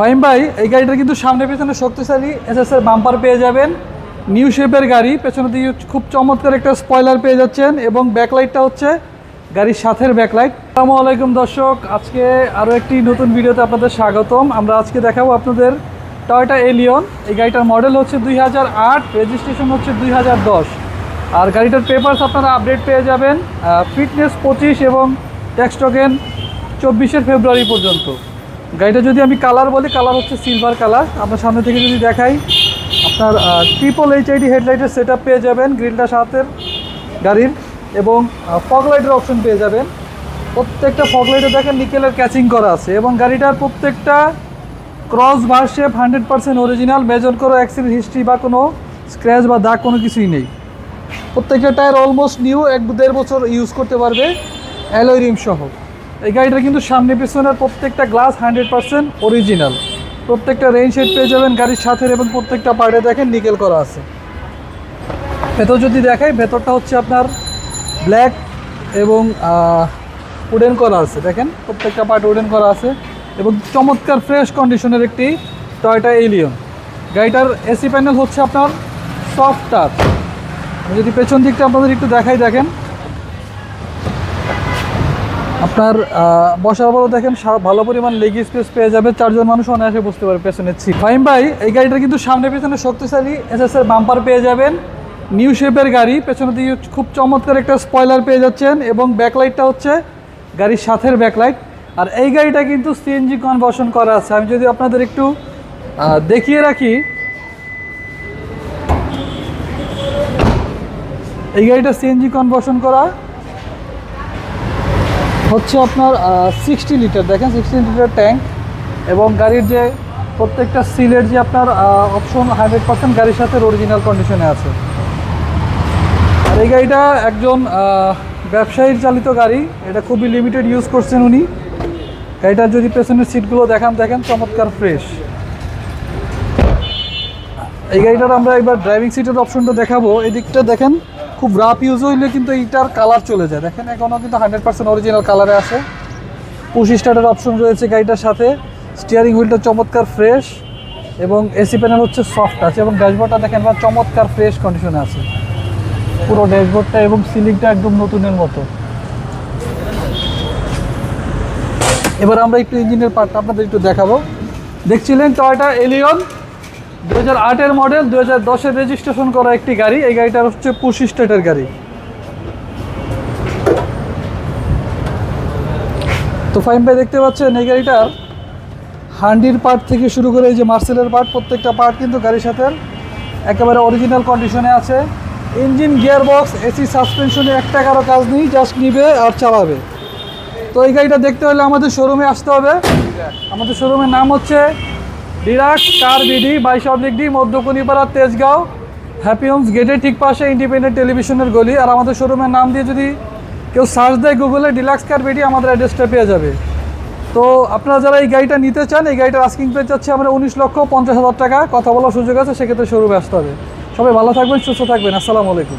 ফাহিম ভাই, এই গাড়িটা কিন্তু সামনে পেছনে শক্তিশালী এসএস এর বাম্পার পেয়ে যাবেন। নিউ শেপের গাড়ি পেছনে দিয়ে খুব চমৎকার একটা স্পয়লার পেয়ে যাচ্ছেন এবং ব্যাকলাইটটা হচ্ছে গাড়ির সাথের ব্যাকলাইট আসসালামু আলাইকুম দর্শক, আজকে আরও একটি নতুন ভিডিওতে আপনাদের স্বাগতম। আমরা আজকে দেখাবো আপনাদের টয়টা এলিয়ন এই গাড়িটার মডেল হচ্ছে দুই হাজার আট রেজিস্ট্রেশন হচ্ছে দুই হাজার দশ। আর গাড়িটার পেপারস আপনারা আপডেট পেয়ে যাবেন ফিটনেস পঁচিশ এবং ট্যাক্স টোকেন চব্বিশে ফেব্রুয়ারি পর্যন্ত। গাড়িটা যদি আমি কালার বলি, কালার হচ্ছে সিলভার কালার। আপনার সামনে থেকে যদি দেখাই, আপনার ট্রিপল এইচ আইডি হেডলাইটের সেট পেয়ে যাবেন গ্রিলটা সাথের গাড়ির, এবং ফগ লাইটের অপশন পেয়ে যাবেন। প্রত্যেকটা ফগ লাইটে দেখেন নিকেলের ক্যাচিং করা আছে, এবং গাড়িটার প্রত্যেকটা cross bar shape hundred percent original major করো অ্যাক্সিডেন্ট হিস্ট্রি বা কোনো স্ক্র্যাচ বা দাগ কোনো কিছুই নেই। প্রত্যেকটা টায়ার অলমোস্ট নিউ এক দেড় বছর ইউজ করতে পারবে অ্যালয় সহ। এই গাড়িটা কিন্তু সামনে পিছনের প্রত্যেকটা গ্লাস হান্ড্রেড পার্সেন্ট অরিজিনাল প্রত্যেকটা রেঞ্জ শেড পেয়ে যাবেন গাড়ির সাথে এবং প্রত্যেকটা পার্টে দেখেন নিকেল করা আছে। ভেতর যদি দেখাই, ভেতরটা হচ্ছে আপনার ব্ল্যাক এবং উডেন করা আছে। দেখেন, প্রত্যেকটা পার্ট উডেন করা আছে এবং চমৎকার ফ্রেশ কন্ডিশনের একটি টয়টা এলিয়ন গাড়িটার এসি প্যানেল হচ্ছে আপনার সফট টাচ যদি পেছন দিকটা আপনাদের একটু দেখাই, দেখেন। আপনার বসার পরও দেখেন ভালো পরিমাণ লেগ স্পেস পেয়ে যাবে, চারজন মানুষ অনায়াসে বুঝতে পারবে পেছনের সিট ফাইম ভাই, এই গাড়িটা কিন্তু সামনে পেছনে শক্তিশালী এসএস এর বাম্পার পেয়ে যাবেন। নিউ শেপের গাড়ি, পেছনের দিকে খুব চমৎকার একটা স্পয়লার পেয়ে যাচ্ছেন এবং ব্যাকলাইটটা হচ্ছে গাড়ির সাথের ব্যাকলাইট আর এই গাড়িটা কিন্তু সিএনজি কনভার্সন করা আছে। আমি যদি আপনাদের একটু দেখিয়ে রাখি। এই গাড়িটা সিএনজি কনভার্সন করা। হচ্ছে আপনার সিক্সটি লিটার দেখেন সিক্সটি লিটার ট্যাঙ্ক এবং গাড়ির যে প্রত্যেকটা সিলের যে আপনার অপশন হান্ড্রেড পার্সেন্ট গাড়ির সাথে অরিজিনাল কন্ডিশনে আছে। আর এই গাড়িটা একজন ব্যবসায়ীর চালিত গাড়ি। এটা খুবই লিমিটেড ইউজ করছেন উনি। গাড়িটার যদি পেছনের সিটগুলো দেখান, দেখেন চমৎকার ফ্রেশ এই গাড়িটার আমরা এবার ড্রাইভিং সিটের অপশনটা দেখাবো। এই দিকটা দেখেন খুব রাফ ইউজ হইলে কিন্তু এইটার কালার চলে যায়। দেখেন এখনও কিন্তু হান্ড্রেড পার্সেন্ট অরিজিনাল কালারে আছে। পুশ স্টার্টের অপশন রয়েছে গাড়িটার সাথে। স্টিয়ারিং হুইলটা চমৎকার ফ্রেশ এবং এসি প্যানেল হচ্ছে সফট আছে এবং ড্যাশবোর্ডটা দেখেন বা চমৎকার ফ্রেশ কন্ডিশনে আছে। পুরো ড্যাশবোর্ডটা এবং সিলিংটা একদম নতুনের মতো। এবার আমরা একটু ইঞ্জিনের পার্টটা আপনাদের একটু দেখাবো। দেখছিলেন টয়টা এলিয়ন দু হাজার মডেল দু হাজার রেজিস্ট্রেশন করা একটি গাড়ি। এই গাড়িটার হচ্ছে পুশ স্টেটের গাড়ি। তো ফাইন ভাই, দেখতে পাচ্ছেন এই গাড়িটার হান্ডির পার্ট থেকে শুরু করে এই যে মার্সেলের পার্ট প্রত্যেকটা পার্ট কিন্তু গাড়ির সাথে একেবারে অরিজিনাল কন্ডিশনে আছে। ইঞ্জিন গিয়ার বক্স এসি সাসপেনশনে একটা কারও কাজ নেই জাস্ট নিবে আর চালাবে। তো এই গাড়িটা দেখতে হলে আমাদের শোরুমে আসতে হবে। আমাদের শোরুমের নাম হচ্ছে ডিরাক্স, কার বিডি, বাইশ oblique D Madhyakunipara Tejgaon, happy homes গেটের ঠিক পাশে ইন্ডিপেন্ডেন্ট টেলিভিশনের গলি। আর আমাদের শোরুমের নাম দিয়ে যদি কেউ সার্চ দেয় গুগলে ডিলাক্স কার বিডি, আমাদের অ্যাড্রেসটা পেয়ে যাবে। তো আপনারা যারা এই গাড়িটা নিতে চান, এই গাড়িটার আস্কিং প্রাইস যাচ্ছে আমরা উনিশ লক্ষ পঞ্চাশ হাজার টাকা। কথা বলার সুযোগ আছে, সেক্ষেত্রে শোরুমে আসতে হবে। সবাই ভালো থাকবেন, সুস্থ থাকবেন। আসসালামু আলাইকুম।